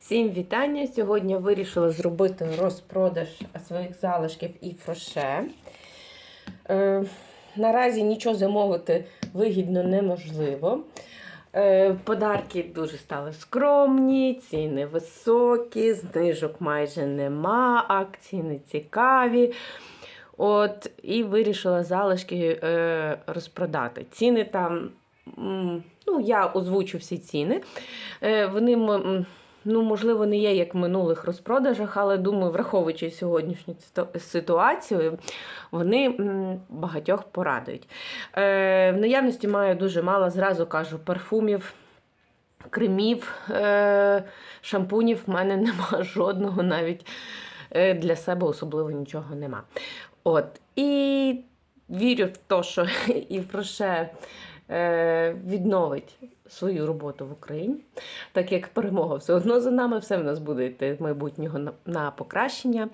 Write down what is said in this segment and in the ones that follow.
Всім вітання! Сьогодні вирішила зробити розпродаж своїх залишків і фроше. Е, наразі нічого замовити вигідно неможливо. Е, подарки дуже стали скромні, ціни високі, знижок майже нема, акції не цікаві. От, і вирішила залишки е, розпродати. Ціни там, ну, я озвучу всі ціни. Е, вони, ну, можливо, не є як в минулих розпродажах, але думаю, враховуючи сьогоднішню ситуацію, вони багатьох порадують. Е, в наявності маю дуже мало, зразу кажу, парфумів. Кремів, е, шампунів в мене нема жодного, навіть е, для себе особливо нічого нема. От. І вірю в те, що і Фроше е, відновить свою роботу в Україні, так як перемога все одно за нами, все в нас буде йти майбутнього на, покращення.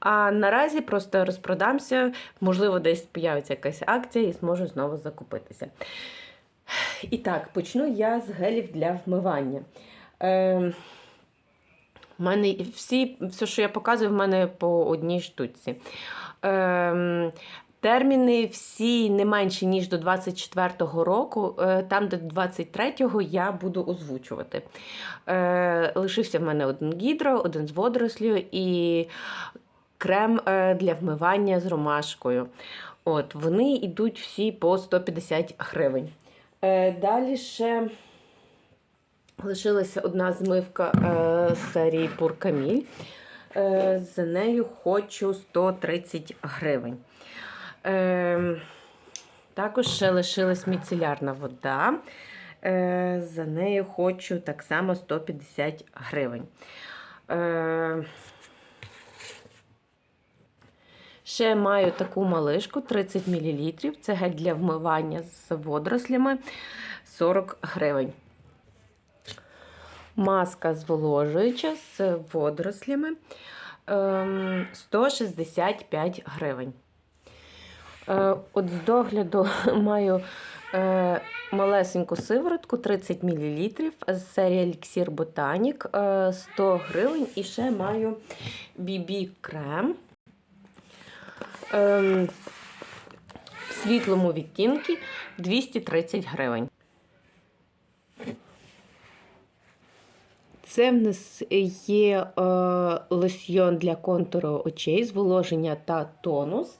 А наразі просто розпродамся, можливо, десь з'явиться якась акція і зможу знову закупитися. І так, почну я з гелів для вмивання. Е, в мене всі, все, що я показую, в мене по одній штуці. Ем, терміни всі не менші, ніж до 24-го року. Е, там, до 23-го, я буду озвучувати. Е, лишився в мене один гідро, один з водорослю і крем е, для вмивання з ромашкою. От, вони йдуть всі по 150 гривень. Далі ще лишилася одна змивка серії Пуркаміль. За нею хочу 130 гривень. Е, також ще лишилась міцелярна вода. Е, за нею хочу так само 150 гривень. Е, Ще маю таку малишку 30 мл. Це гель для вмивання з водорослями 40 гривень. Маска зволожуюча з водорослями ем, 165 гривень. Е, От з догляду маю е, малесеньку сиворотку 30 мл з серії Elixir Botanic е, 100 гривень. І ще маю BB крем ем, в світлому відтінку 230 гривень. Це в нас є е, лосьйон для контуру очей, зволоження та тонус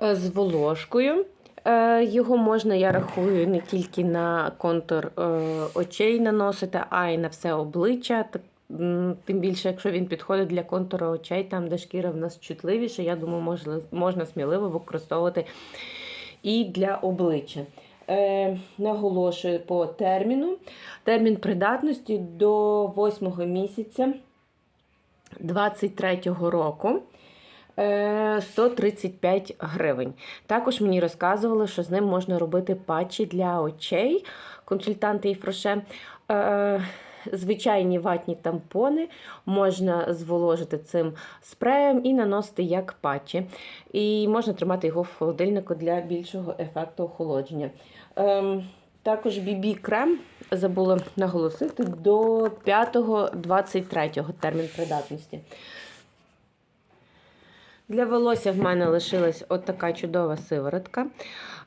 з волошкою. Е, його можна, я рахую, не тільки на контур е, очей наносити, а й на все обличчя. Тим більше, якщо він підходить для контуру очей, там, де шкіра в нас чутливіша, я думаю, можна сміливо використовувати і для обличчя. Е, наголошую по терміну. Термін придатності до 8 місяця 23-го року. Е, 135 гривень. Також мені розказували, що з ним можна робити патчі для очей, консультанти і фроше. Е, Звичайні ватні тампони можна зволожити цим спреєм і наносити як патчі. І можна тримати його в холодильнику для більшого ефекту охолодження. Ем, також BB крем забула наголосити до 5-23 термін придатності. Для волосся в мене лишилась от така чудова сиворотка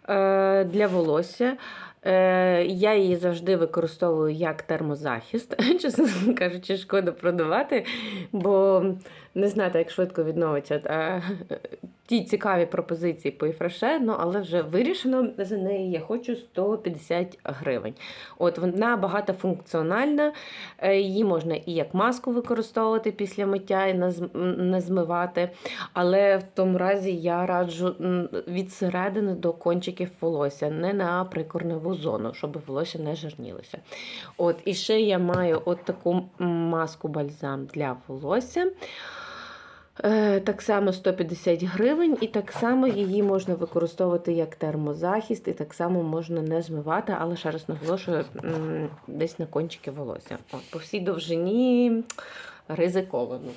е, для волосся. Е, я її завжди використовую як термозахист. Чесно кажучи, шкода продавати, бо не знаєте, як швидко відновиться е, ті цікаві пропозиції по іфраше, ну, але вже вирішено за неї. Я хочу 150 гривень. От вона багатофункціональна, е, її можна і як маску використовувати після миття і не змивати. Але в тому разі я раджу від середини до кончиків волосся, не на прикорневу зону, щоб волосся не жирнілося. От, і ще я маю от таку маску бальзам для волосся. Е, Так само 150 гривень, і так само її можна використовувати як термозахист, і так само можна не змивати, але ще раз наголошую, десь на кончики волосся. От, по всій довжині ризиковано.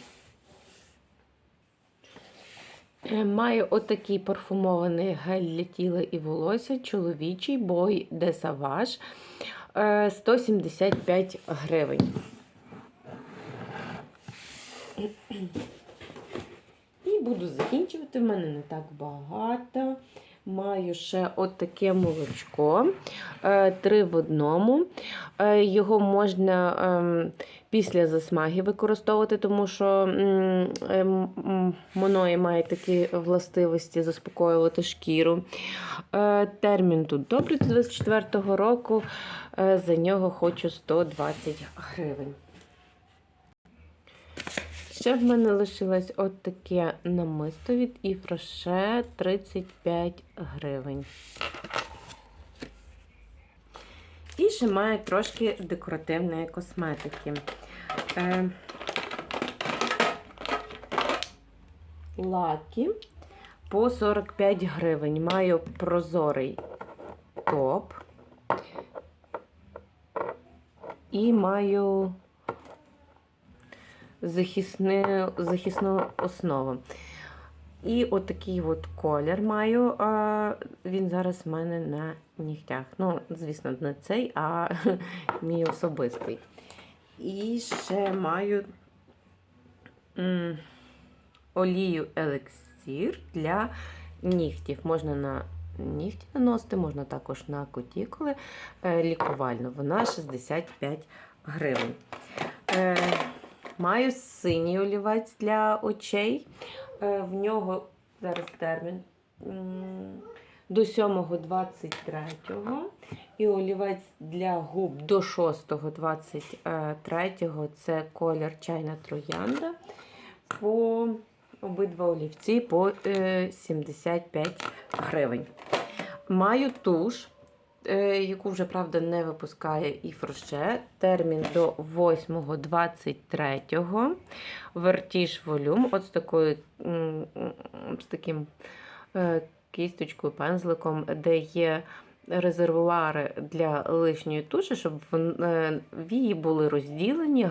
Е, Маю отакий парфумований гель для тіла і волосся, чоловічий бой де е, 175 гривень. І буду закінчувати. В мене не так багато. Маю ще от таке молочко. е, Три в одному. Е, Його можна ем, після засмаги використовувати, тому що м, ем, моної має такі властивості заспокоювати шкіру. Е, Термін тут добрий до 24-го року. За нього хочу 120 гривень. Ще в мене лишилось от таке намисто від Іфроше 35 гривень. І ще має трошки декоративної косметики. Е, лаки по 45 гривень. Маю прозорий топ. І маю захисне, захисну основу. І отакий от колір маю. А, він зараз в мене на нігтях. Ну, звісно, не цей, а мій особистий. І ще маю м, олію елексір для нігтів. Можна на нігті наносити, можна також на кутікули е, лікувально. Вона 65 гривень. Е, Маю синій олівець для очей. Е, В нього зараз термін до 7.23. І олівець для губ до 6.23. Це колір чайна троянда. По обидва олівці по е, 75 гривень. Маю туш е, яку вже, правда, не випускає і Фроше. Термін до 8.23. Вертіж волюм. От з такою з таким е, кісточкою, пензликом, де є резервуари для лишньої туші, щоб е, вії були розділені,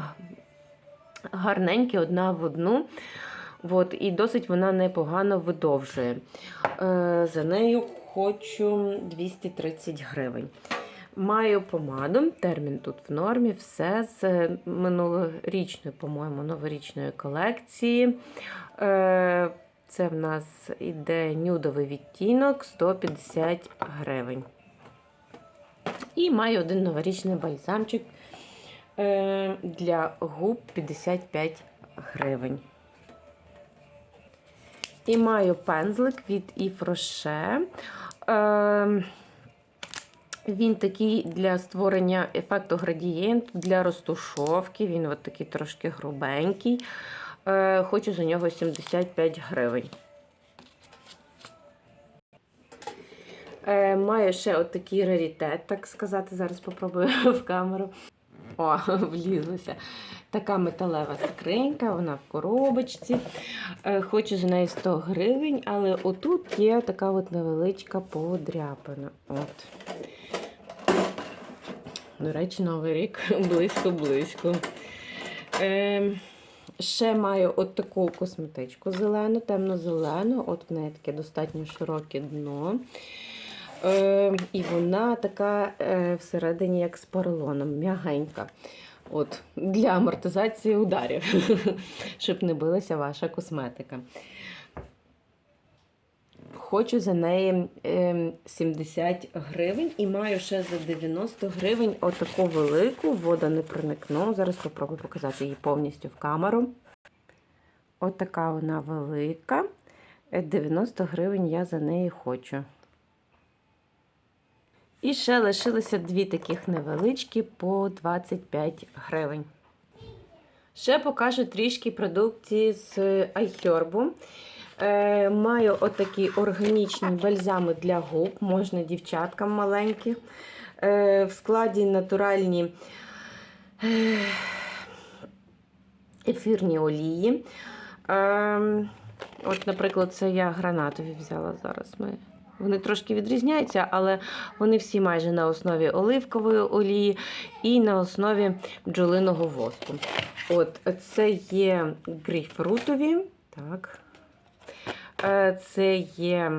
гарненькі одна в одну. От, і досить вона непогано видовжує. Е, за нею хочу 230 гривень. Маю помаду, термін тут в нормі, все з минулорічної, по-моєму, новорічної колекції. Е, Це в нас іде нюдовий відтінок 150 гривень. І маю один новорічний бальзамчик е, для губ 55 гривень. І маю пензлик від Rocher. Е, він такий для створення ефекту градієнту, для розтушовки. Він от такий трошки грубенький. Е, хочу за нього 75 гривень. Е, маю ще от такий раритет, так сказати. Зараз попробую в камеру. О, влізлося. Така металева скринька, вона в коробочці. Е, Хочу за неї 100 гривень, але отут є така от невеличка подряпина. От. До речі, Новий рік близько-близько. Е, ще маю от таку косметичку зелену, темно-зелену. От в неї таке достатньо широке дно. Е, і вона така е, всередині, як з поролоном, м'ягенька. От, для амортизації ударів, щоб не билася ваша косметика. Хочу за неї е, 70 гривень і маю ще за 90 гривень отаку велику, вода не проникну. Зараз спробую показати її повністю в камеру. Отака вона велика. Е, 90 гривень я за неї хочу. І ще лишилися дві таких невеличкі по 25 гривень. Ще покажу трішки продукції з iHerb. Е, маю отакі органічні бальзами для губ, можна дівчаткам маленьких. Е, в складі натуральні е, ефірні олії. Е, от, наприклад, це я гранатові взяла зараз. Ми вони трошки відрізняються, але вони всі майже на основі оливкової олії і на основі бджолиного воску. От це є грейпфрутові. Так. Е, Це є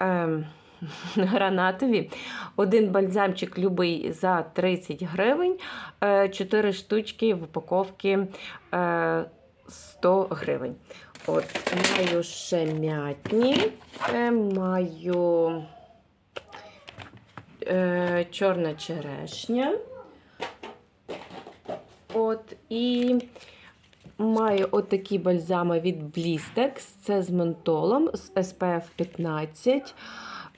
е, гранатові. Один бальзамчик любий за 30 гривень. Е, 4 штучки в упаковці е, 100 гривень. От, маю ще м'ятні, е, маю е, чорна черешня. От, і маю отакі бальзами від Blistex. Це з ментолом, з SPF 15.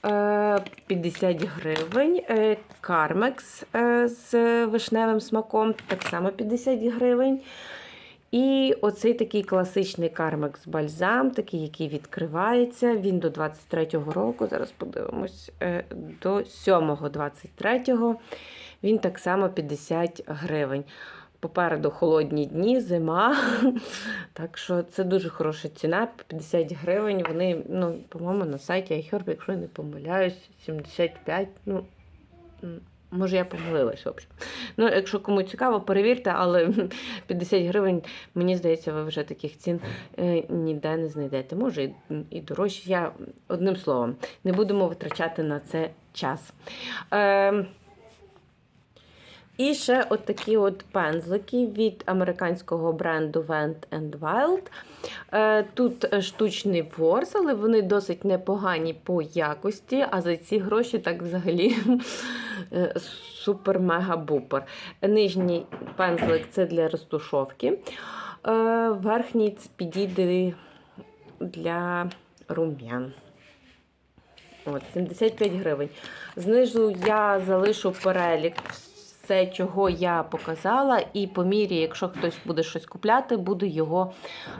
е, 50 гривень. Е, Carmex е, з вишневим смаком, так само 50 гривень. І оцей такий класичний Carmex бальзам, такий, який відкривається. Він до 23-го року. Зараз подивимось, е, до 7-го 23-го. Він так само 50 гривень. Попереду холодні дні, зима. Так що це дуже хороша ціна. 50 гривень. Вони, ну, по-моєму, на сайті iHerb, якщо я не помиляюсь, 75. Ну, може, я помилилась. В общем. Ну, якщо кому цікаво, перевірте, але 50 гривень, мені здається, ви вже таких цін е, ніде не знайдете. Може, і, дорожче. Я одним словом, не будемо витрачати на це час. Е, і ще от такі от пензлики від американського бренду Vent Wild. Е, Тут штучний ворс, але вони досить непогані по якості, а за ці гроші так взагалі е, супер-мега-бупер. Нижній пензлик це для розтушовки. Е, Верхній підійде для рум'ян. От, 75 гривень. Знизу я залишу перелік все, чого я показала, і по мірі, якщо хтось буде щось купляти, буду його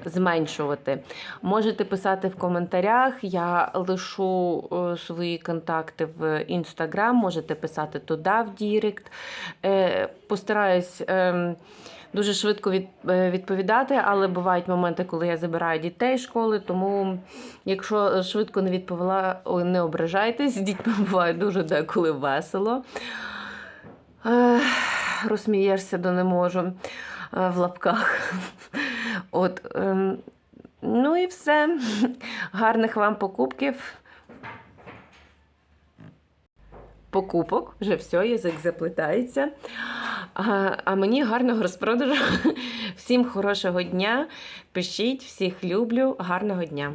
зменшувати. Можете писати в коментарях, я лишу е, свої контакти в інстаграм, можете писати туди в Дірект. Е, Постараюсь. ем, Дуже швидко е, відповідати, але бувають моменти, коли я забираю дітей з школи. Тому, якщо швидко не відповіла, не ображайтесь. З дітьми буває дуже деколи весело. Розсмієшся, до не можу е, в лапках. От, ем, ну і все. Гарних вам покупків. Покупок, вже все, язик заплетається. А, а мені гарного розпродажу. Всім хорошого дня. Пишіть, всіх люблю. Гарного дня.